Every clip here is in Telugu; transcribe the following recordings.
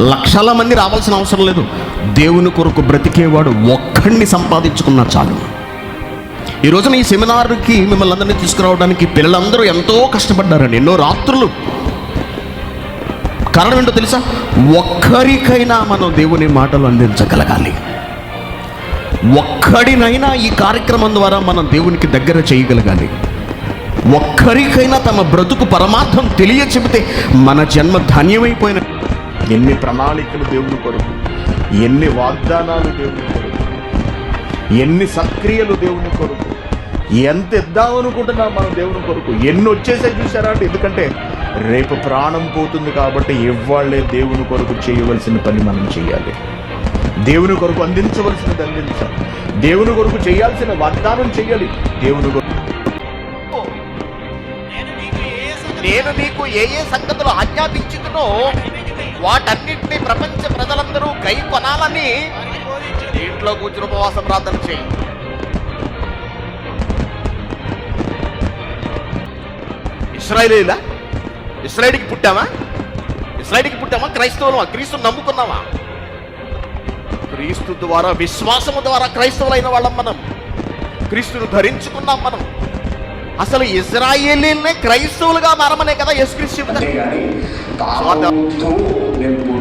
లక్షల మంది రావాల్సిన అవసరం లేదు. దేవుని కొరకు బ్రతికేవాడు ఒక్కడిని సంపాదించుకున్నా చాలు. ఈ రోజున ఈ సెమినార్కి మిమ్మల్ని అందరినీ తీసుకురావడానికి పిల్లలందరూ ఎంతో కష్టపడ్డారండి. ఎన్నో రాత్రులు. కారణం ఏంటో తెలుసా? ఒక్కరికైనా మనం దేవుని మాటలు అందించగలగాలి. ఒక్కడినైనా ఈ కార్యక్రమం ద్వారా మనం దేవునికి దగ్గర చేయగలగాలి. ఒక్కరికైనా తమ బ్రతుకు పరమార్థం తెలియ చెబితే మన జన్మ ధన్యమైపోయిన ఎన్ని ప్రణాళికలు దేవుని కొరకు ఎన్ని వాగ్దానాలు దేవుని కొరకు ఎన్ని సక్రియలు దేవుని కొరకు ఎంత ఇద్దాం అనుకుంటున్నాం మనం దేవుని కొరకు ఎన్ని వచ్చేసే చూసారా అంటే ఎందుకంటే రేపు ప్రాణం పోతుంది కాబట్టి ఇవ్వాళ్ళే దేవుని కొరకు చేయవలసిన పని మనం చేయాలి. దేవుని కొరకు అందించవలసినది అందించాలి. దేవుని కొరకు చేయాల్సిన వాగ్దానం చేయాలి. దేవుని కొరకు నేను నీకు ఏ ఏ సంగతులు ఆజ్ఞాపించుతున్నో వాటన్నిటిని ప్రపంచ ప్రజలందరూ కై కొనాలని ఇంట్లో కూర్చుని ఉపవాసం ప్రార్థన చేయి. ఇస్రాయేలీలా? ఇస్రాయేల్కి పుట్టామా ఇస్రాయేల్కి పుట్టామా క్రైస్తవులమా? క్రీస్తుని నమ్ముకున్నామా క్రీస్తు ద్వారా విశ్వాసము ద్వారా క్రైస్తవులైన వాళ్ళం మనం. క్రీస్తును ధరించుకున్నాం మనం. అసలు ఇజ్రాయేలీలనే క్రైస్తవులుగా మారమనే కదా యేసుక్రీస్తు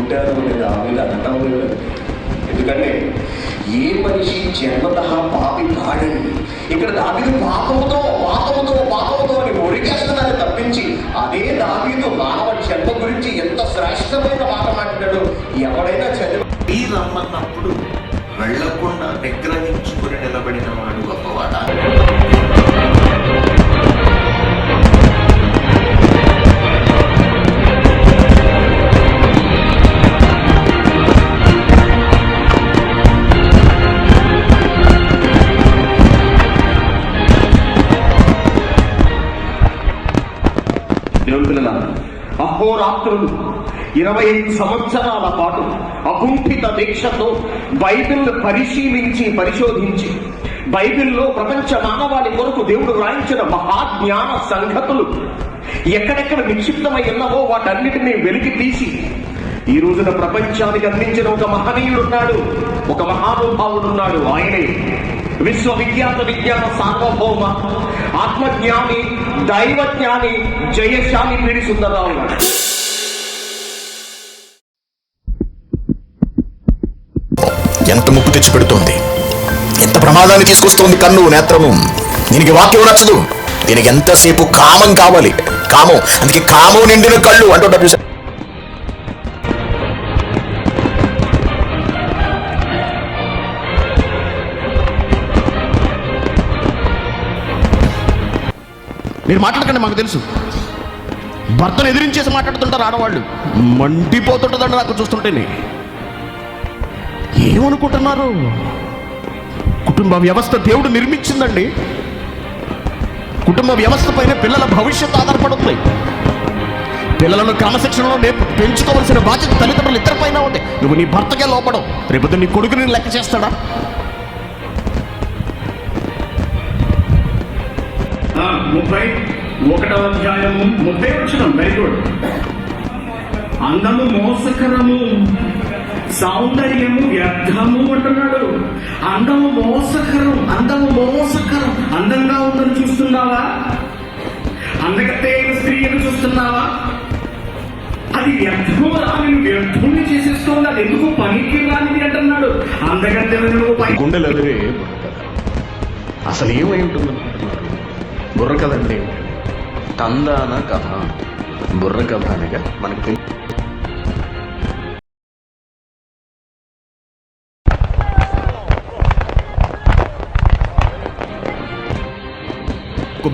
చెబుతారు అంతేగాని ఆ మీద పుట్టాను లేదు. ఎందుకంటే ఏ మనిషి జన్మత పాపి కాడండి ఇక్కడ దావీదు పాపముతో పాపముతో పాపముతో అని ఒరిగేస్తున్నారు తప్పించి అదే దావీదు మానవ జన్మ గురించి ఎంత శ్రేష్టమైన మాట మాట్లాడాడు ఎవడైనా చదివి రమ్మన్నప్పుడు వెళ్ళకుండా నిగ్రహించుకుని అహోరాత్రులు. ఇరవై ఐదు సంవత్సరాల పాటు అకుంఠిత దీక్షతో బైబిల్ పరిశీలించి పరిశోధించి బైబిల్లో ప్రపంచ మానవాళి కొరకు దేవుడు రాయించిన మహాజ్ఞాన సంగతులు ఎక్కడెక్కడ నిక్షిప్తమై ఉన్నవో వాటన్నిటినీ వెలికి తీసి ఈ రోజున ప్రపంచానికి అందించిన ఒక మహనీయుడున్నాడు ఒక మహానుభావుడున్నాడు ఆయనే. విశ్వవిఖ్యాత విజ్ఞాన సార్వభౌమ ఆత్మజ్ఞాని దైవజ్ఞాని జయశాలి పిడి సుందరరావు గారు. ఎంత ముప్పు తెచ్చి పెడుతోంది? ఎంత ప్రమాదాన్ని తీసుకొస్తోంది కన్ను నేత్రము? దీనికి వాక్యం నచ్చదు. దీనికి ఎంతసేపు కామం కావాలి? కామం అందుకే కామం నిండిన కళ్ళు అంటుంటారు మీరు మాట్లాడకండి మాకు తెలుసు. భర్తను ఎదిరించేసి మాట్లాడుతుంటారు ఆడవాళ్ళు. మండిపోతుంటుందండి నాకు చూస్తుంటేనే. ఏమనుకుంటున్నారు? కుటుంబ వ్యవస్థ దేవుడు నిర్మించిందండి. కుటుంబ వ్యవస్థ పైన పిల్లల భవిష్యత్తు ఆధారపడుతుంది. పిల్లలను క్రమశిక్షణలో నేర్పు పెంచుకోవాల్సిన బాధ్యత తల్లిదండ్రులు ఇద్దరిపైన ఉంది. నువ్వు నీ భర్తకే లోపడం రేపు నీ కొడుకుని లెక్క చేస్తాడా? ముప్పై ఒకటవ అధ్యాయము ముప్పై వచ్చిన. వెరీ గుడ్ అందము మోసకరము సౌందర్యము వ్యర్థము అంటున్నాడు. అందము మోసకరం అందము మోసకరం. అందంగా ఉందని చూస్తున్నావా? అందగత్తైన స్త్రీని చూస్తున్నావా? అది వ్యర్థము రాని వ్యర్థుని చేసేస్తోంది. అది ఎందుకు పనికి రానిది అంటున్నాడు అందగత్తెలను గుండెలు అసలు ఏమై ఉంటుంది? అనుకుంటున్నారు బుర్ర కథ అంటే తందాన కథ. బుర్ర కథ అనగా మనకు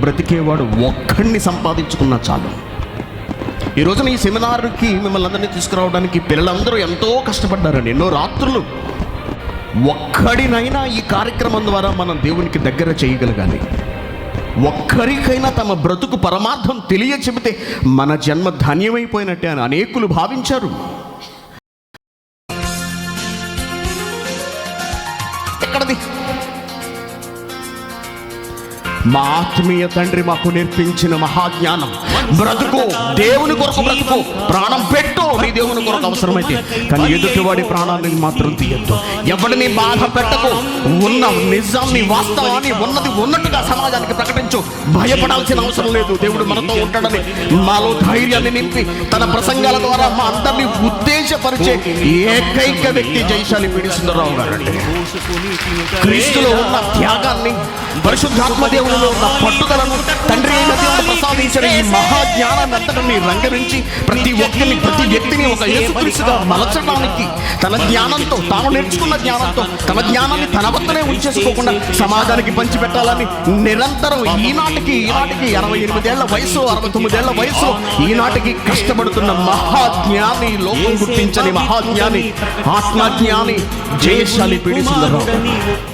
బ్రతికేవాడు ఒక్కడిని సంపాదించుకున్నా చాలు. ఈ రోజున ఈ సెమినార్కి మిమ్మల్ని అందరినీ తీసుకురావడానికి పిల్లలందరూ ఎంతో కష్టపడ్డారండి ఎన్నో రాత్రులు. ఒక్కడినైనా ఈ కార్యక్రమం ద్వారా మనం దేవునికి దగ్గర చేయగలగాలి. ఒక్కరికైనా తమ బ్రతుకు పరమార్థం తెలియ చెబితే మన జన్మ ధన్యమైపోయినట్టే అని అనేకులు భావించారు. మా ఆత్మీయ తండ్రి మాకు నేర్పించిన మహాజ్ఞానం. బ్రతుకు దేవుని కొరకు బ్రతుకు. ప్రాణం పెట్టు నీ దేవుని కొరకు అవసరమైతే. కానీ ఎదుటివాడి ప్రాణాన్ని మాత్రం తీయద్దు. ఎవరిని బాధ పెట్టకు. ఉన్న నిజాన్ని వాస్తవాన్ని ఉన్నది ఉన్నట్టుగా సమాజానికి ప్రకటించు. భయపడాల్సిన అవసరం లేదు. దేవుడు మనతో ఉంటాడని మాలో ధైర్యాన్ని నింపి తన ప్రసంగాల ద్వారా మా అందరినీ ఉద్దేశపరిచే ఏకైక వ్యక్తి జయశాలి పిడి సుందరరావు గారు క్రీస్తులో ఉన్న త్యాగాన్ని పరిశుద్ధాత్మ దేవునిలో ఉన్న పట్టుదలను తండ్రి అయిన దేవుడు ప్రసాదించిన ఈ మహాజ్ఞానాన్ని అంతటిని రంగరించి ప్రతి ఒక్కరిని ప్రతి వ్యక్తిని ఒక యేసుక్రీస్తుగా మలచడానికి తన జ్ఞానంతో తాను నేర్చుకున్న జ్ఞానంతో తన జ్ఞానాన్ని తన వద్దనే ఉంచేసుకోకుండా సమాజానికి పంచిపెట్టాలని నిరంతరం ఈనాటికి ఈనాటికి అరవై ఎనిమిదేళ్ళ వయసు అరవై తొమ్మిదేళ్ళ వయసు ఈనాటికి కష్టపడుతున్న మహాజ్ఞాని లోకం గుర్తించని మహాజ్ఞాని ఆత్మజ్ఞాని జయశాలి పిడి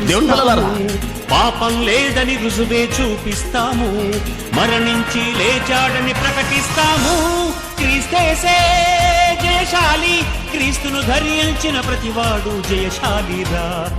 దేవుని పిల్లలారా పాపం లేదని రుజువే చూపిస్తాము. మరణించి లేచాడని ప్రకటిస్తాము. క్రీస్తేసే జయశాలి క్రీస్తును ధరించిన ప్రతివాడు జయశాలిరా.